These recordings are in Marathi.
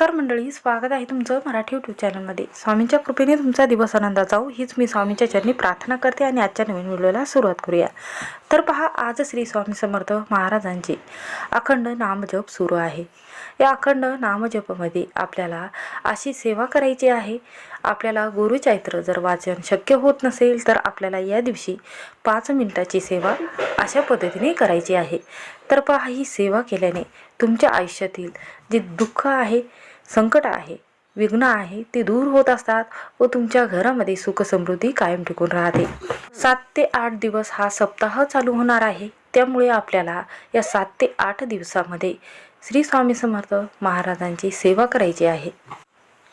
नमस्कार मंडळी स्वागत आहे तुमचं मराठी यूट्यूब चॅनलमध्ये स्वामींच्या कृपेने तुमचा दिवस आनंदात जाऊ हीच मी स्वामींच्या चरणी प्रार्थना करते आणि आजच्या नवीन व्हिडिओला सुरुवात करूया. तर पहा आज श्री स्वामी समर्थ महाराजांची अखंड नामजप सुरू आहे. या अखंड नामजपमध्ये आपल्याला अशी सेवा करायची आहे. आपल्याला गुरुचैत्र जर वाचन शक्य होत नसेल तर आपल्याला या दिवशी पाच मिनिटाची सेवा अशा पद्धतीने करायची आहे. तर पहा ही सेवा केल्याने तुमच्या आयुष्यातील जे दुःख आहे संकट आहे विघ्न आहे ते दूर होत असतात व तुमच्या घरामध्ये सुख समृद्धी कायम टिकून राहते. सात ते आठ दिवस हा सप्ताह चालू होणार आहे. त्यामुळे आपल्याला या सात ते आठ दिवसामध्ये श्री स्वामी समर्थ महाराजांची सेवा करायची आहे.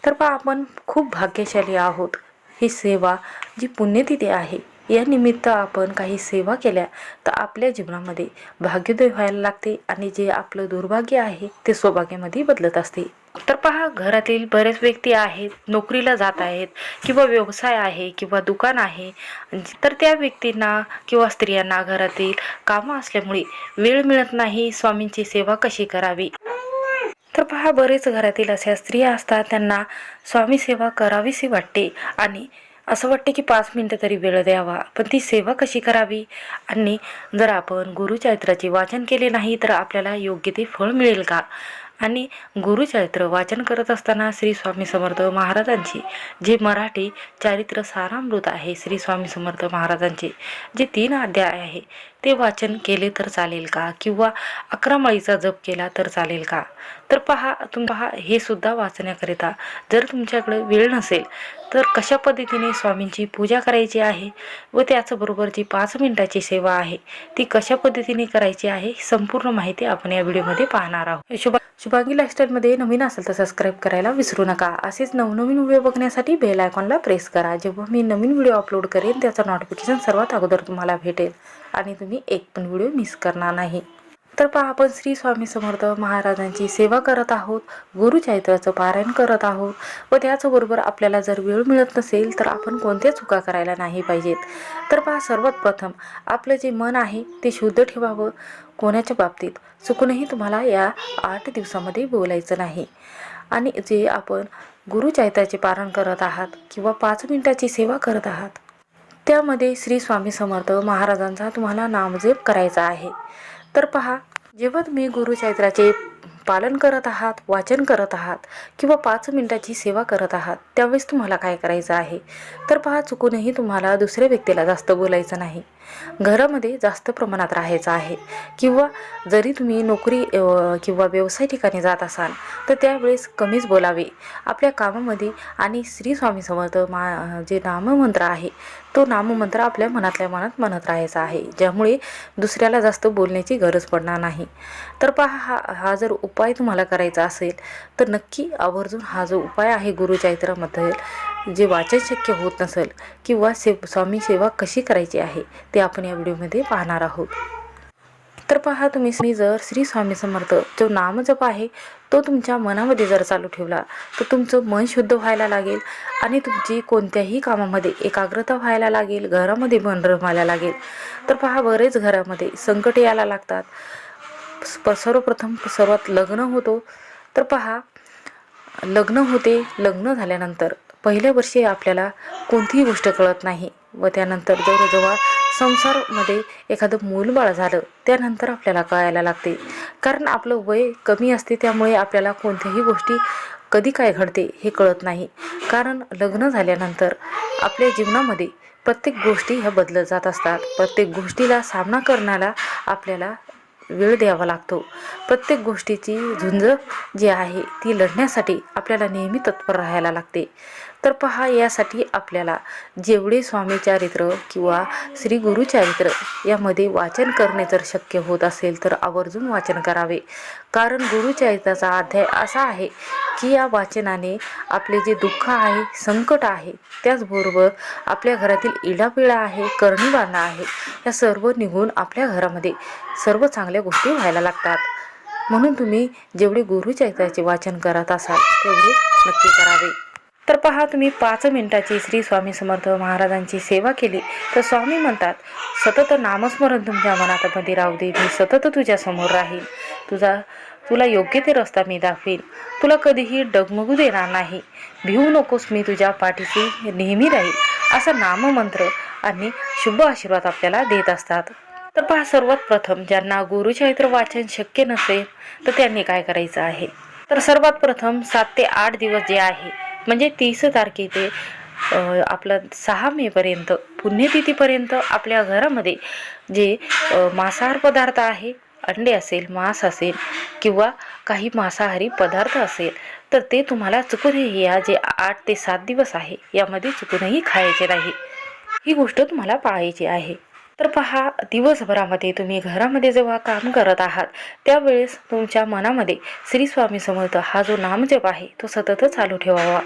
तर पहा आपण खूप भाग्यशाली आहोत. ही सेवा जी पुण्यतिथी आहे या निमित्त आपण काही सेवा केल्या तर आपल्या जीवनामध्ये भाग्योदय व्हायला लागते आणि जे आपलं दुर्भाग्य आहे ते सौभाग्यामध्ये बदलत असते. तर पहा घरातील बरेच व्यक्ती आहेत नोकरीला जात आहेत किंवा व्यवसाय आहे किंवा दुकान आहे. तर त्या व्यक्तींना किंवा स्त्रियांना घरातील कामं असल्यामुळे वेळ मिळत नाही स्वामींची सेवा कशी करावी? तर पहा बरेच घरातील अशा स्त्रिया असतात त्यांना स्वामी सेवा करावीशी वाटते आणि असं वाटते की पाच मिनटं तरी वेळ द्यावा. पण ती सेवा कशी करावी? आणि जर आपण गुरुचरित्राचे वाचन केले नाही तर आपल्याला योग्य ते फळ मिळेल का? आणि गुरुचरित्र वाचन करत असताना श्री स्वामी समर्थ महाराजांची जे मराठी चारित्र सारामृत आहे श्री स्वामी समर्थ महाराजांचे जे तीन अध्याय आहे ते वाचन केले तर चालेल का? किंवा अकरा माळीचा जप केला तर चालेल का? तर पहा तुम पहा हे सुद्धा वाचण्याकरिता जर तुमच्याकडे वेळ नसेल तर कशा पद्धतीने स्वामींची पूजा करायची आहे व त्याचबरोबर जी पाच मिनिटाची सेवा आहे ती कशा पद्धतीने करायची आहे संपूर्ण माहिती आपण या व्हिडिओमध्ये पाहणार आहोत. शुभा शुभांगी लाईफस्टाईलमध्ये नवीन असेल तर सबस्क्राईब करायला विसरू नका. असेच नवनवीन व्हिडिओ बघण्यासाठी बेल आयकॉनला प्रेस करा. जेव्हा मी नवीन व्हिडिओ अपलोड करेन त्याचं नोटिफिकेशन सर्वात अगोदर तुम्हाला भेटेल. आणि तुम्ही एक पण व्हिडिओ मिस करणार नाही. तर पहा आपण श्री स्वामी समर्थ महाराजांची सेवा करत आहोत गुरुचरित्राचं पारायण करत आहोत. व त्याचबरोबर आपल्याला जर वेळ मिळत नसेल तर आपण कोणत्या चुका करायला नाही पाहिजेत? तर पहा सर्वात प्रथम आपलं जे मन आहे ते शुद्ध ठेवावं. कोणाच्या बाबतीत? चुकूनही तुम्हाला या आठ दिवसामध्ये बोलायचं नाही. आणि जे आपण गुरुचैत्राचे पारण करत आहात किंवा पाच मिनिटाची सेवा करत आहात त्यामध्ये श्री स्वामी समर्थ महाराजांचा तुम्हाला नामजेप करायचा आहे. तर पहा जेव्हा तुम्ही गुरुचैत्राचे पालन करत आहात वाचन करत आहात किंवा पाच मिनिटाची सेवा करत आहात त्यावेळेस तुम्हाला काय करायचं आहे? तर पहा चुकूनही तुम्हाला दुसऱ्या व्यक्तीला जास्त बोलायचं नाही. घरामध्ये जास्त प्रमाणात राहायचं आहे. किंवा जरी तुम्ही नोकरी किंवा व्यवसाय ठिकाणी जात असाल तर त्यावेळेस कमीच बोलावे. आपल्या कामामध्ये आणि श्री स्वामी समर्थ मा जे नाममंत्र आहे तो नाममंत्र आपल्या मनातल्या मनात म्हणत राहायचा आहे. ज्यामुळे दुसऱ्याला जास्त बोलण्याची गरज पडणार नाही. तर पहा हा हा जर उपाय तुम्हाला करायचा असेल तर नक्की आवर्जून हा जो उपाय आहे गुरुचैत्रामध्ये जे वाचन शक्य होत नसेल किंवा से स्वामी सेवा कशी करायची आहे ते ते आपण या व्हिडिओमध्ये पाहणार आहोत. तर पहा तुम्ही मी जर श्री स्वामी समर्थ जो नामजप आहे तो तुमच्या मनामध्ये जर चालू ठेवला तर तुमचं मन शुद्ध व्हायला लागेल आणि तुमची कोणत्याही कामामध्ये एकाग्रता व्हायला लागेल घरामध्ये मन रमायला लागेल. तर पहा बरेच घरामध्ये संकट यायला लागतात. सर्वप्रथम सर्वात लग्न होतो. तर पहा लग्न होते लग्न झाल्यानंतर पहिल्या वर्षी आपल्याला कोणतीही गोष्ट कळत नाही. व त्यानंतर जर जेव्हा संसारमध्ये एखादं मूलबाळ झालं त्यानंतर आपल्याला कळायला लागते. कारण आपलं वय कमी असते त्यामुळे आपल्याला कोणत्याही गोष्टी कधी काय घडते हे कळत नाही. कारण लग्न झाल्यानंतर आपल्या जीवनामध्ये प्रत्येक गोष्टी ह्या बदलत जात असतात. प्रत्येक गोष्टीला सामना करण्याला आपल्याला वेळ द्यावा लागतो. प्रत्येक गोष्टीची झुंज जी आहे ती लढण्यासाठी आपल्याला नेहमी तत्पर राहायला लागते. तर पहा यासाठी आपल्याला जेवढे स्वामी चारित्र किंवा श्री गुरुचारित्र यामध्ये वाचन करणे जर शक्य होत असेल तर आवर्जून वाचन करावे. कारण गुरुचरित्राचा अध्याय असा आहे की या वाचनाने आपले जे दुःख आहे संकट आहे त्याचबरोबर आपल्या घरातील इडापिडा आहे करणीबाणा आहे या सर्व निघून आपल्या घरामध्ये सर्व चांगल्या गोष्टी व्हायला लागतात. म्हणून तुम्ही जेवढे गुरुचरित्राचे वाचन करत असाल तेवढे नक्की करावे. तर पहा तुम्ही पाच मिनिटाची श्री स्वामी समर्थ महाराजांची सेवा केली. तर स्वामी म्हणतात सतत नामस्मरण तुमच्या मनात मध्ये राहू दे मी सतत तुझ्यासमोर राहील तुझा तुला योग्य ते रस्ता मी दाखवीन. तुला कधीही डगमगू देणार नाही. भिवू नकोस मी तुझ्या पाठीशी नेहमी राहील. असा नाममंत्र आणि शुभ आशीर्वाद आपल्याला देत असतात. तर पहा सर्वात प्रथम ज्यांना गुरुचरित्र वाचन शक्य नसेल तर त्यांनी काय करायचं आहे? तर सर्वात प्रथम सात ते आठ दिवस जे आहे म्हणजे तीस तारखे ते आपलं सहा मेपर्यंत पुण्यतिथीपर्यंत आपल्या घरामध्ये जे मांसाहार पदार्थ आहे अंडे असेल मांस असेल किंवा काही मांसाहारी पदार्थ असेल तर ते तुम्हाला चुकूनही या जे आठ ते सात दिवस आहे यामध्ये चुकूनही खायचे नाही. ही गोष्ट तुम्हाला पाळायची आहे. तर पहा दिवसभरामध्ये तुम्ही घरामध्ये जेव्हा काम करत आहात त्यावेळेस तुमच्या मनामध्ये श्री स्वामी समर्थ हा जो नामजप आहे तो सतत चालू ठेवावा.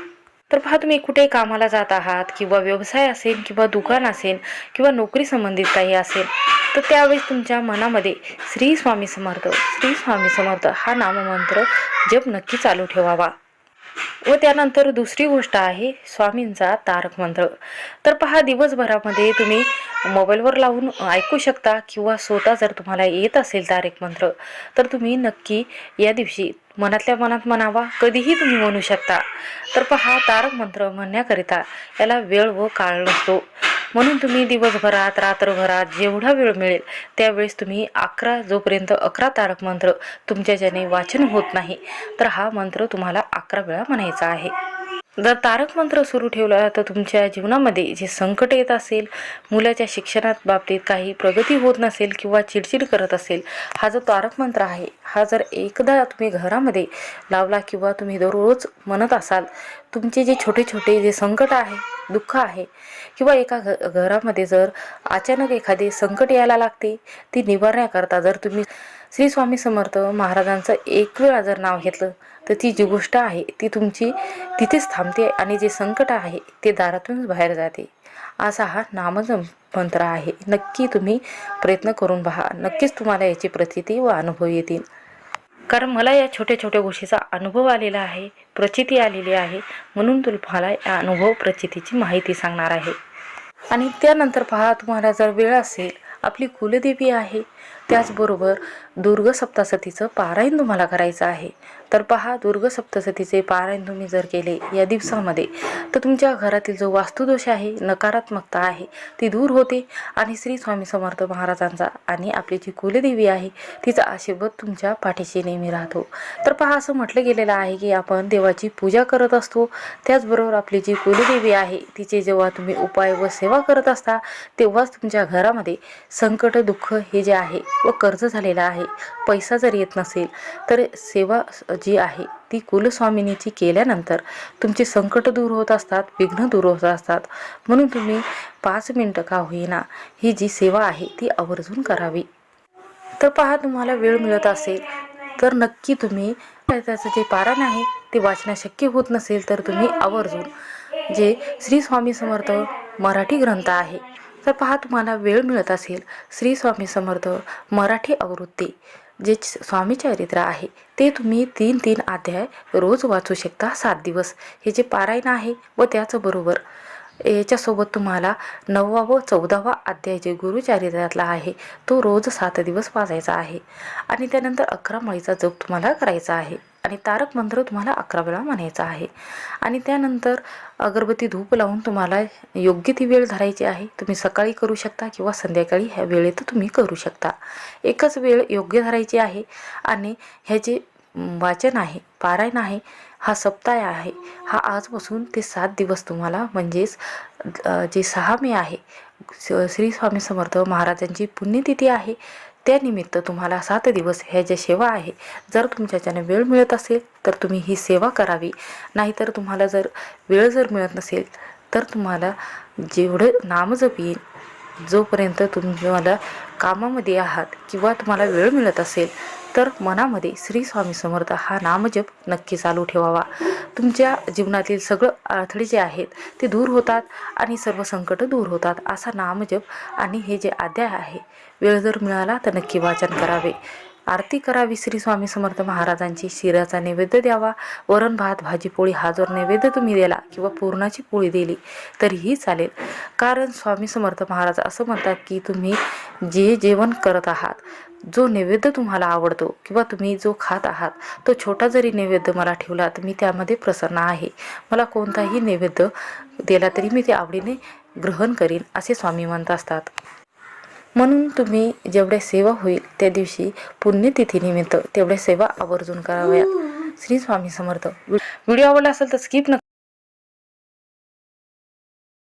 तर पहा तुम्ही कुठे कामाला जात आहात किंवा व्यवसाय असेल किंवा दुकान असेल किंवा नोकरी संबंधित काही असेल तर त्यावेळेस तुमच्या मनामध्ये श्री स्वामी समर्थ श्री स्वामी समर्थ हा नाममंत्र जप नक्की चालू ठेवावा. व त्यानंतर दुसरी गोष्ट आहे स्वामींचा तारक मंत्र. तर पहा दिवसभरामध्ये तुम्ही मोबाईलवर लावून ऐकू शकता किंवा स्वतः जर तुम्हाला येत असेल तारक मंत्र तर तुम्ही नक्की या दिवशी मनातल्या मनात म्हणावा कधीही तुम्ही म्हणू शकता. तर पहा तारक मंत्र म्हणण्याकरिता याला वेळ व काळ नसतो. म्हणून तुम्ही दिवसभरात रात्रभरात जेवढा वेळ मिळेल त्यावेळेस तुम्ही अकरा जोपर्यंत अकरा तारक मंत्र तुमच्याच्याने वाचन होत नाही तर हा मंत्र तुम्हाला अकरा वेळा म्हणायचा आहे. जर तारक मंत्र सुरू ठेवला तर तुमच्या जीवनामध्ये जे संकट येत असेल मुलाच्या शिक्षणात बाबतीत काही प्रगती होत नसेल किंवा चिडचिड करत असेल हा जो तारक मंत्र आहे हा जर एकदा तुम्ही घरामध्ये लावला किंवा तुम्ही दररोज म्हणत असाल तुमचे जे छोटे छोटे जे संकट आहे दुःख आहे किंवा एका घ घरामध्ये जर अचानक एखादे संकट यायला लागते ती निवारण्याकरता जर तुम्ही श्री स्वामी समर्थ महाराजांचं एक वेळा जर नाव घेतलं तर ती जी गोष्ट आहे ती तुमची तिथेच थांबते आणि जे संकट आहे ते दारातूनच बाहेर जाते. असा हा नामज मंत्र आहे. नक्की तुम्ही प्रयत्न करून पहा. नक्कीच तुम्हाला याची प्रचिती व अनुभव येतील. कारण मला या छोट्या छोट्या गोष्टीचा अनुभव आलेला आहे प्रचिती आलेली आहे म्हणून तुम्हाला या अनुभव प्रचितीची माहिती सांगणार आहे. आणि त्यानंतर पहा तुम्हाला जर वेळ असेल आपली कुलदेवी आहे त्याचबरोबर दुर्ग सप्तशतीचं पारायण तुम्हाला करायचं आहे. तर पहा दुर्ग सप्तसतीचे पारायण तुम्ही जर केले या दिवसामध्ये तर तुमच्या घरातील जो वास्तुदोष आहे नकारात्मकता आहे ती दूर होते आणि श्री स्वामी समर्थ महाराजांचा आणि आपली जी कुलदेवी आहे तिचा आशीर्वाद तुमच्या पाठीशी नेहमी राहतो. तर पहा असं म्हटलं गेलेलं आहे की आपण देवाची पूजा करत असतो. त्याचबरोबर आपली जी कुलदेवी आहे तिचे जेव्हा तुम्ही उपाय व सेवा करत असता तेव्हाच तुमच्या घरामध्ये संकट दुःख हे जे आहे व कर्ज झालेला आहे. पैसा जर येत नसेल तर सेवा जी आहे ती कुलस्वामिनीची केल्यानंतर तुमचे संकट दूर होत असतात विघ्न दूर होत असतात. म्हणून तुम्ही पाच मिनटं का होईना ही जी सेवा आहे ती आवर्जून करावी. तर पहा तुम्हाला वेळ मिळत असेल तर नक्की तुम्ही त्याचं जे पारायण आहे ते वाचणं शक्य होत नसेल तर तुम्ही आवर्जून जे श्री स्वामी समर्थ मराठी ग्रंथ आहे तर पहा तुम्हाला वेळ मिळत असेल श्री स्वामी समर्थ मराठी आवृत्ती जे च- स्वामी चरित्र आहे ते तुम्ही तीन तीन अध्याय रोज वाचू शकता सात दिवस. हे जे पारायण आहे व त्याचबरोबर याच्यासोबत तुम्हाला नववा व चौदावा अध्याय जे गुरुचारित्रातला आहे तो रोज सात दिवस वाचायचा आहे. आणि त्यानंतर अकरा माळीचा जप तुम्हाला करायचा आहे. आणि तारक मंत्र तुम्हाला अकरा वेळा म्हणायचा आहे. आणि त्यानंतर अगरबत्ती धूप लावून तुम्हाला योग्य ती वेळ धरायची आहे. तुम्ही सकाळी करू शकता किंवा संध्याकाळी ह्या वेळेत तुम्ही करू शकता. एकच वेळ योग्य धरायची आहे आणि ह्याचे वाचन आहे पारायण आहे हा सप्ताह आहे. हा आजपासून ते सात दिवस तुम्हाला म्हणजेच जे सहा मे आहे श्री स्वामी समर्थ महाराजांची पुण्यतिथी आहे. त्यानिमित्त तुम्हाला सात दिवस ह्या ज्या सेवा आहे जर तुमच्याच्याने वेळ मिळत असेल तर तुम्ही ही सेवा करावी. नाहीतर तुम्हाला जर वेळ जर मिळत नसेल तर तुम्हाला जेवढं नामजप येईल जोपर्यंत तुम्हाला कामामध्ये आहात किंवा तुम्हाला वेळ मिळत असेल तर मनामध्ये श्री स्वामी समर्थ हा नामजप नक्की चालू ठेवावा. तुमच्या जीवनातील सगळं अडथळे जे आहेत ते दूर होतात आणि सर्व संकट दूर होतात. असा नामजप आणि हे जे अध्याय आहे वेळ जर मिळाला तर नक्की वाचन करावे. आरती करावी श्री स्वामी समर्थ महाराजांची शिराचा नैवेद्य द्यावा. वरण भात भाजी पोळी हा जर नैवेद्य तुम्ही दिला किंवा पूर्णाची पोळी दिली तरीही चालेल. कारण स्वामी समर्थ महाराज असं म्हणतात की तुम्ही जे जेवण करत आहात जो नैवेद्य तुम्हाला आवडतो किंवा तुम्ही जो खात आहात तो छोटा जरी नैवेद्य मला ठेवला तर मी त्यामध्ये प्रसन्न आहे. मला कोणताही नैवेद्य दिला तरी मी ते आवडीने ग्रहण करीन असे स्वामी म्हणत असतात. म्हणून तुम्ही जेवढे सेवा होईल त्या दिवशी पुण्यतिथीनिमित्त तेवढ्या सेवा आवर्जून कराव्या. श्री स्वामी समर्थ. व्हिडिओ आवडला असेल तर स्किप न